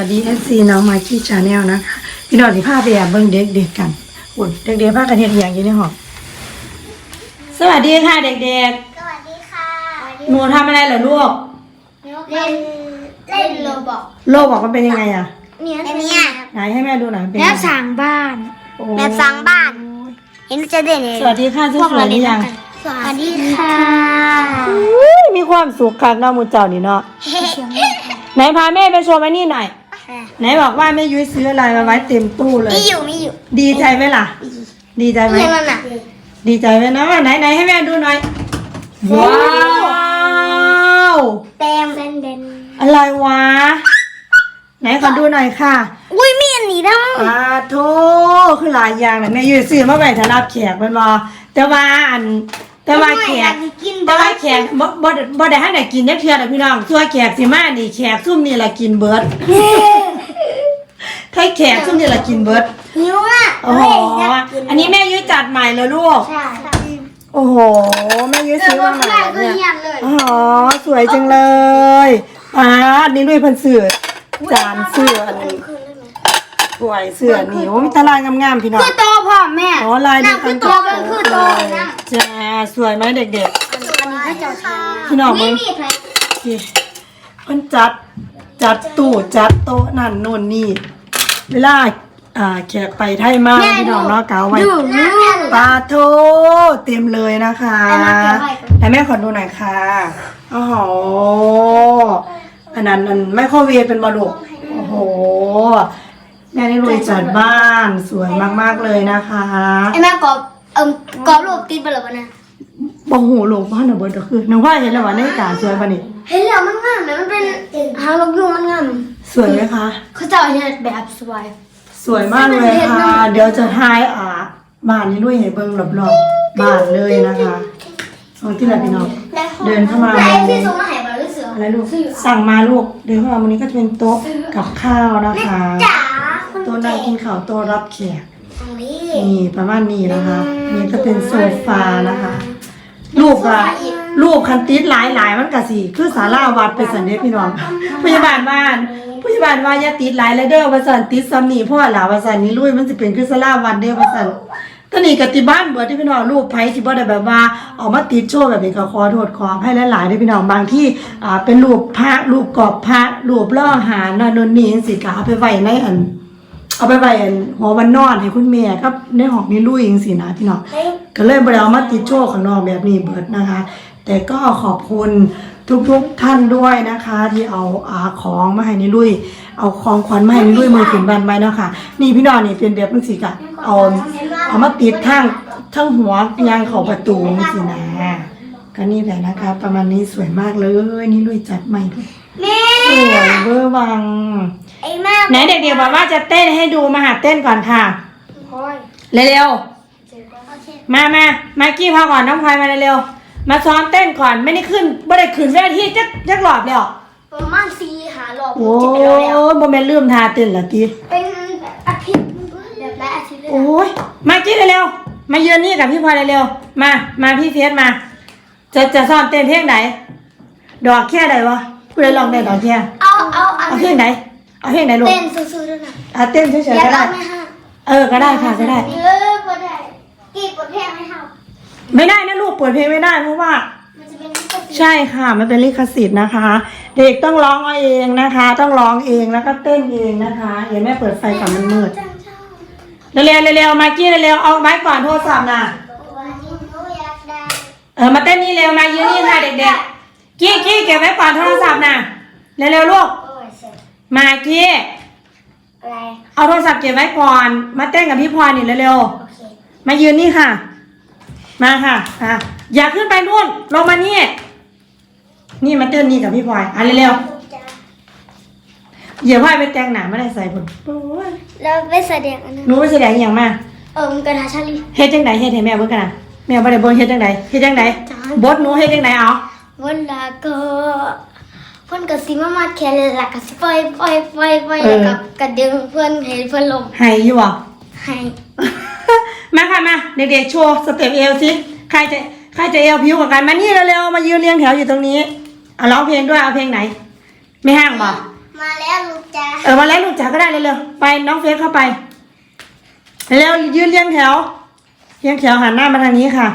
สวัสดีเอฟซีน้องมาคีชาแนลนะคะพี่น้องที่พาไปแอบเบิ่งเด็กๆกันอุ่นเด็กๆพากันเฮ็ดอหย่างอยู่ในห้องสวัสดีค่ะเด็กสวัสดีค่ะๆหนูทำอะไรเหรอลูกเล่นเล่นโรบอกโลกบอกมันเป็นยังไงอะเนี่ยเนี่ยไหนให้แม่ดูหน่อยเป็นแบยังบไงสั่งบ้านโอ้แบบสั่งบ้าน เห็นจะเด่นเลยสวัสดีค่ะสวยๆหรือยังสวัสดีค่ะอุ๊ยมีความสุขคักเนาะหมูเจ้านี่เนาะไหนพาแม่ไปชมไอ้นี่หน่อย ไหนบอกว่าแม่ยุ้ยซื้ออะไรมาไว้เต็มตู้เลยมีอยู่มีอยู่ดีใจไหมล่ะ ดีใจไหมเรื่องนั้นน่ะดีใจไหมนะไหนไหนให้แม่ดูหน่อย ว้าวเต็มเด่นเด่นอะไรวะ ไหนขอดูหน่อยค่ะอุ้ยมีอันนี้ทั้งอาโทคือหลายอย่างนะแม่อยืดซื้อมาไว้ถ้ารับแขกเป็นบอแต่ว่าอันแต่ว่าแขกกินแต่ว่าแขกบ่บ่บ่ได้ให้ไหนกินยักเทื่อนะพี่น้องส่วนแขกสิมานี่แขกซุ่มนี่ละกินเบิด ถ้าแขกซุ่มนี่ละกินเบิดหิวอะโอ้โหอันนี้แม่ยุ้ยจัดใหม่เลยลูก ใช่โอ้โห แม่ยุ้ยซื้อมาใหม่ก็เนี่ยเยี่ยมเลยอ๋อสวยจังเลยป้าดนี่ด้วยเพันเสือจานเสืออันนี้สวยเสือนี่โอ้มีตารางงามๆพี่น้องคือโตพ่อแม่อ๋อลายเดียวกันคือโตมันคือโตนะจ้าสวยไหมเด็กอันนี้ก็เจ้าชายๆพี่น้องมึงมีใครพี่เพิ่นจัดจัดตู้จัดโต๊ะนั่นโน่นนี่ เวลาอ่าแขกไปไทยมาพี่น้องเนาะเกาไว้ดูดูปลาโทเต็มเลยนะคะเอามาเก็บไว้ก่อนแต่แม่ขอดูหน่อยค่ะโอ้โหอันนั้นอันไม่ข้อเวฟเป็นบอลูกโอ้โหแม่ได้รวยจัดบ้านสวยมากๆเลยนะคะไอ้แม่กอบเอิ่มกอบรูปติดไปแล้วปะนะ บองหูลูกบ้านหนูเบิร์ดก็คือน้องว่าเห็นแล้วว่าในกาสวยปะนี่เห็นแล้วมันงามนะมันเป็นหางนกยูงมันงามสวยไหมคะ เขาจะเอาเนี่ยแบบสวย สวยมากเลยค่ะ เดี๋ยวจะทายอ่าบ้านนี้ด้วยให้เบิ้งรอบๆบ้านเลยนะคะเอาที่ไหนพี่น้อง เดินเข้ามาไหนที่ส่งมาให้บอลหรือเสืออะไรลูก สั่งมาลูก เดี๋ยวเข้ามาวันนี้ก็จะเป็นโต๊ะกับข้าวนะคะ จ๋าคนโต๊ะนั่งกินข้าวโต๊ะรับแขก ตรงนี้ นี่ประมาณนี้นะคะ นี่ก็เป็นโซฟานะคะ ลูกอะลูกคันติดหลายหลายมันกะสิคือสาราวัดไปสันเดพี่น้องพยาบาลบ้านพยาบาลว่าอย่าติดหลายเลยเด้อว่าสันติดซ้ำนี่เพราะว่าหลาว่าสันนี่ลุยมันสิเป็นคือสาราวัดเด้อว่าสันตอนนี้กติบ้านเบิดที่พี่น้องลูกไผสิบ่ได้แบบว่าออกมาติดโชว์แบบนี้ก็ขอโทษขออภัยหลายๆเด้พี่น้องบางที่อ่าเป็นรูปพระรูปกรอบพระรูปล่อหานนนนี่จังซี่ก็เอาไปไว้ในอัน เอาไปไว้อันหัววันนอนให้คุณแม่กับในห้องนี่ลุยจังซี่นะพี่น้องก็เลยบ่ได้เอามาติดโชว์ข้างนอกแบบนี้เบิดนะคะ แต่ก็ขอบคุณทุกๆท่านด้วยนะคะ ที่เอาอาของมาให้นิลุย เอาของขวัญมาให้นิลุยมือถึงบันไว้เนาะค่ะนี่พี่น้องนี่เป็นแบบจังซี่กะเอาเอามาติดทั้งทั้งหัวยางเขาประตูจังซี่นะก็นี่แหละนะคะ ประมาณนี้สวยมากเลยนิลุยจัดใหม่ด้วยแม่ สวยเวอร์วัง ไอ้แม่ไหนเด็กๆบอกว่าจะเต้นให้ดูมาหาเต้นก่อนค่ะพอยเร็วเจอกันโอเคๆ มามามากี้พอก่อนน้องพลอยมาเร็วๆ มาซ้อมเต้นก่อนไม่ได้ขึ้นไม่ได้ขึ้นเวทีจักจักหลอบเดียวประมาณสี่หาหลอกโอ้จะไปแล้วแล้ว ยโมเมนลืมทาเต้นละทีเป็นอาทิตย์แบบหลายอาทิตย์เลยโอ้ยมากี้เร็วๆ มาเยือนนี่กับพี่พลอยเร็วๆ มา มาพี่เฟียสมา จะจะซ้อมเต้นเพลงไหน ดอกแค่ไหนวะ ผู้ใดลองได้ดอกแค่เอาเอาอันเอาเพลงไหน เอาเพลงไหนลูกเต้นซื่อๆด้วยนะอะเต้นเฉยอๆยากก็ร้อได้งไหมฮะเออ ก็ได้ค่ะ ก็ได้ เออพอได้กี่กดเพลงให้เฮาไม่ได้นะลูกเปิดเพลงไม่ได้เพราะว่า มันจะเป็นลิขสิทธิ์ใช่ค่ะ มันเป็นลิขสิทธิ์นะคะ เด็กต้องร้องเอาเองนะคะ ต้องร้องเองแล้วก็เต้นเองนะคะเห็นแม่เปิดไฟก่อนมันมืดจังเจ้าเร็วๆเร็วๆมากกี้เร็วๆเอาไว้ก่อนโทรศัพท์นะวันนี้หนูอยากได้ เออมาเต้นนี่เร็วมายืนนี่ค่ะเด็กๆ กี้กี้เก็บไว้ก่อนโทรศัพท์นะเร็วๆลูกโอ้ยเสร็จมากี้ อะไร เอาโทรศัพท์เก็บไว้ก่อน มาเต้นกับพี่พลอยนี่เร็วโอเค ๆ มายืนนี่ค่ะ มาค่ะอะ อย่าขึ้นไปนู่น ลงมานี่ นี่มาเต้นนี่กับพี่พลอยอะเร็วๆอย่าว่าไปแต่งหนาไม่ได้ใส่ผลโอ้ยแล้วไปแสดงอันนั้นหนูไปแสดงอหย่างมาเออมันกระทาชาลี เฮ็ดจังไดเฮ็ดให้แม่เบิ่งกันนะแม่บ่ได้เบิ่งเฮ็ดจังไดเฮ็ดจังไดจ้าบทหนูเฮ็ดจังไดเอา วันละก็เพิ่นก็สิมามัดแขนเลยล่ะก็สิปล่อยปล่อยปล่อยปล่อยแล้วก็กระดึงเพิ่นให้เพิ่นลงให้อยู่บ่ให้มาค่ะมาเด็กๆโชว์สเต็ปเอวสิใครจะใครจะเอวผิวกว่ากันมานี่เร็วๆมายืนเรียงแถวอยู่ตรงนี้เอาร้องเพลงด้วยเอาเพลงไหน ไม่ห้างบ่มาแล้วลูกจ้าเออมาแล้วลูกจ๋าก็ได้เร็วๆไปน้องเฟซเข้าไปเร็วๆยืนเรียงแถวเรียงแถวหันหน้ามาทางนี้ค่ะ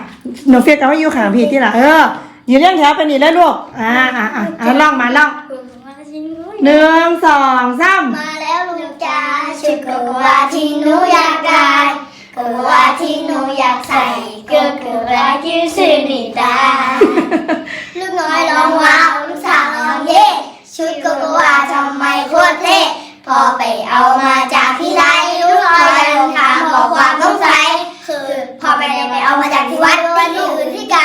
น้องเฟซก็ไม่อยู่ข้างพี่ที่ละเออ ยืนเรียงแถวไปนี่แล้วลูก อ่าอ่าอ่าอ่าล่องมาล่องหนึ่งสองสามมาแล้วลูกจ้าชุดโกโกวาที่หนูอยากได้โกโกวาที่หนูอยากใส่เกิดเกิดอะไรที่สื่อดีตาลูกน้อยร้องว้าวลูกสาวร้องเย่ชุดโกโกวาทำไมโคตรเท่พอไปเอามาจากที่ไรลูกน้อยลงถามขอความสงสัยคือพอไปได้ไปเอามาจากที่วัดที่อื่นที่ไกล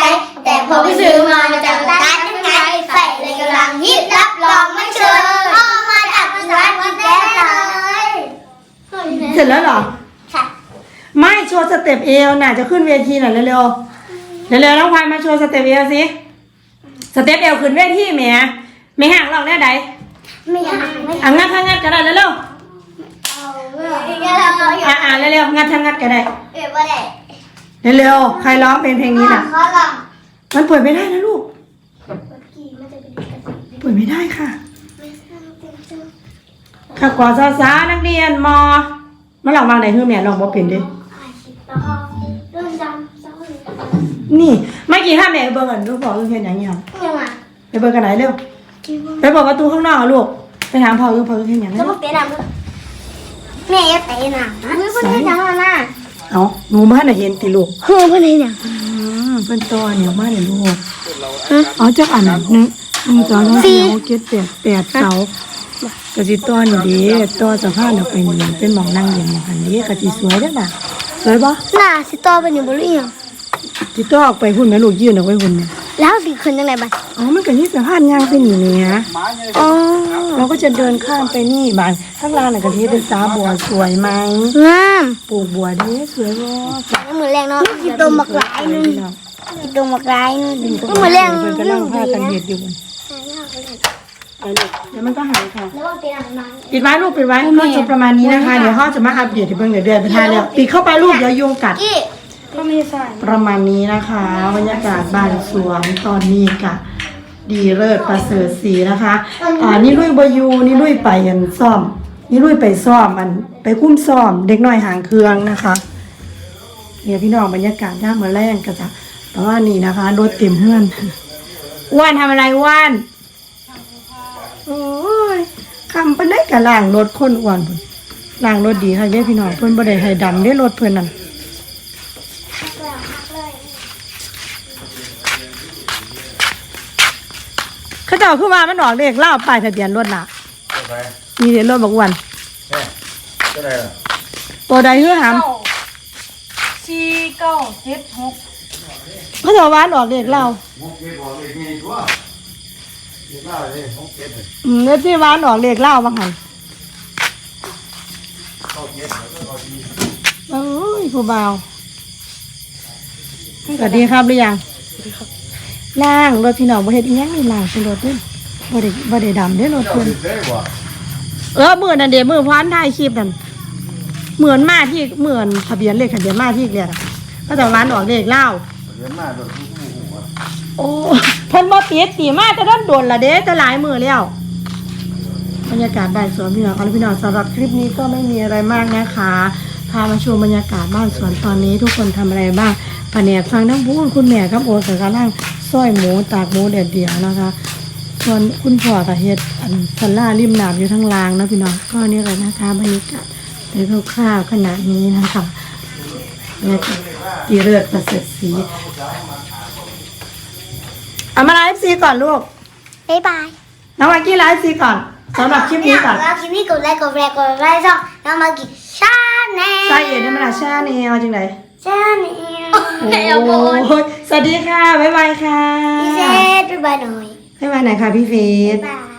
แต่พอไปซื้อมามาจากร้านยังไงใส่เลยกำลังฮิตรับรองไม่เชิญเอามาจากร้านวัดแน่เลยเสร็จแล้วเหรอ ค่ะ ไม่โชว์สเต็ปเอวน่ะจะขึ้นเวทีหน่อยเร็วๆ เร็วๆน้องพายมาโชว์สเต็ปเอวสิสเต็ปเอวขึ้นเวทีแหมไม่ห่างหรอกแน่ใดไม่อยากไม่อะงัดทางงัดก็ได้เร็วเอาเรื่องเราเราอๆยาอะกอะเร็วๆงัดทางงัดก็ได้เออว่าได้เร็วๆใครร้องเพลงเพลงนี้น่ะขอลอง มันเปิดไม่ได้นะลูก เมื่อกี้มันจะเป็นกระสิบเปิดไม่ได้ค่ะไม่ทราบเป็นเจ้าข้ากอซาซานักเรียนมอมาลองวางไหนเฮือแม่ลองบ่เป็นดิอาชีพแล้วก็เรื่องจำเศร้าเลยนี่เมื่อกี้ถ้าแม่ไปเบิ่งกันลูกบอกลูกเห็นอย่างเงี้ยยังไงไปเบิ่งกันไหนเร็วคิดว่าไปเปิดประตูข้างนอกอะลูกไปถามพ่อลูกพ่อลูกเห็นอย่างจะนั้นบอกเตะหนังแม่จะเตะหนังนะเฮ้ยคนนี้ยังน่ะเอาหนูมาน่ะเห็นติลูกเฮ้ยคนนี้ยังอืม เพิ่นตัวเหนียวมากเลยลูกเอาจักอันหนึ่งหนึ่งสองสามสี่หกเจ็ดแปดแปดเสากะสิตัวนี่ดีตัวสะพานออกไปนี่เป็นหมองนั่งเย็นหมองหันดีกะสิสวยเด้อน่ะสวยบ่น่าสิต่อเป็นอยู่บริยังสิตัวออกไปหุ่นแม่ลูกยืนออกไปหุ่นเนี่ยแล้วสิขึ้นยังไงบ้างอ๋อมันก็นี่สะพานยางไปนี่เนี่ยอ๋อเราก็จะเดินข้ามไปนี่บ้านข้างล่างน่ะกะทิเป็นสาบัวสวยไหมงามปลูกบัวเด้สวยบ่มือแรงเนาะกินตัวหมักหลายนึงกิน ตัวหมักหลายนึงมือแรงเพิ่นกำลังพากันเฮ็ดอยู่พุ่นไปลูกเดี๋ยวมันก็หายค่ะ แล้วบอกเตะหนังมาปิดไว้ลูกปิดไว้ก็จบประมาณนี้นะคะ เดี๋ยวพ่อจะมาอัปเดตให้เบิ่งเดี๋ยวเดือนไปทายแล้วปิดเข้าไปลูกเดี๋ยวยุงกัด กี้ก็ไม่ใส่ประมาณนี้นะคะ บรรยากาศบ้านสวนตอนนี้กะดีเลิศประเสริฐสีนะคะอ่านี่ลุยบอยูนี่ลุยไปอันซ่อม นี่ลุยไปซ่อมอันไปคุ้มซ่อม เด็กน้อยหางเครื่องนะคะ เนี่ยพี่น้องบรรยากาศย่ามมาแรงก็จะ ประมาณนี้นะคะรถเต็มเฮือนอ้วนทำอะไรอ้วนโอ้ยคำเป็นได้กับล่างรถคนอ้วนพุ่นล่างรถดีค่ะเย้พี่น้องเพิ่นบ่ได้ให้ดำได้รถเพิ่นนั่นเขาเจ้าคือว่ามันออกเลขเล่าป้ายทะเบียนรถน่ะไปมีเดี๋ยวรถบอกวันแม่ก็ได้ล่ะตัวใดคือหามสี่เก้าเจ็ดหก เขาเจ้าว่านออกเลขเล่าหกเจ็ดบอกเลยนี่ตัวเจ็ดเล่าเลยหกเจ็ดเลยอืมแล้วที่วานออกเลขเล่าบางหันเข้าเจ็ดแล้วก็เอาดีโอ้ยผู้บ่าวสวัสดีครับหรือยังล่างรถพี่น้องบ่เฮ็ดอีหยังนี่ล่างเป็นรถเด้อบ่ได้บ่ได้ดำเด้อรถเจ้าเพิ่น ได้บ่ เออมือนั่นเด้มื้อพรถ่ายคลิปนั่นเหมือนมาที่เหมือนทะเบียนเลขทะเบียนมาที่เรียกเขาจ้าว่านออกเลขเล่า เรียนมาโดนผู้ผู้หัวโอ้เพิ่นบ่ติดตีมาแต่ด้านโดนละเด้แต่หลายมือแล้วบรรยากาศบ้านสวนพี่น้องเอาละพี่น้องสำหรับคลิปนี้ก็ไม่มีอะไรมากนะคะพามาชมบรรยากาศบ้านสวนตอนนี้ทุกคนทำอะไรบ้างแผนกฟังน้ำพูนคุณแม่กับโอกับกำลังซอยหมูตากหมูเด็ดเดียวนะคะส่วนคุณพ่อกับเฮ็ดอันพันล่าริมน้ำอยู่ทั้งลางนะพี่น้องก็นี่เลยนะคะบรรยากาศในคร่าวๆขณะนี้นะคะบรรยากาศ ดีเลือดประเสริฐสีเอามาไลฟ์ซีก่อนลูก บ๊ายบายน้องมากกี้ไลฟ์ซีก่อนสำหรับคลิปนี้ก่อนแล้วคลิปนี้กดไลค์กดแชร์กดไลค์ช่องน้องมากิชาแนลใส่เอ็ดได้ไหมล่ะชาแนลจังไดชาแนลโอ้ยสวัสดีค่ะ บ๊ายบายค่ะพี่เซตบ๊ายบายหน่อยบ๊ายบายไหนอยค่ะพี่เฟสบ๊ายบาย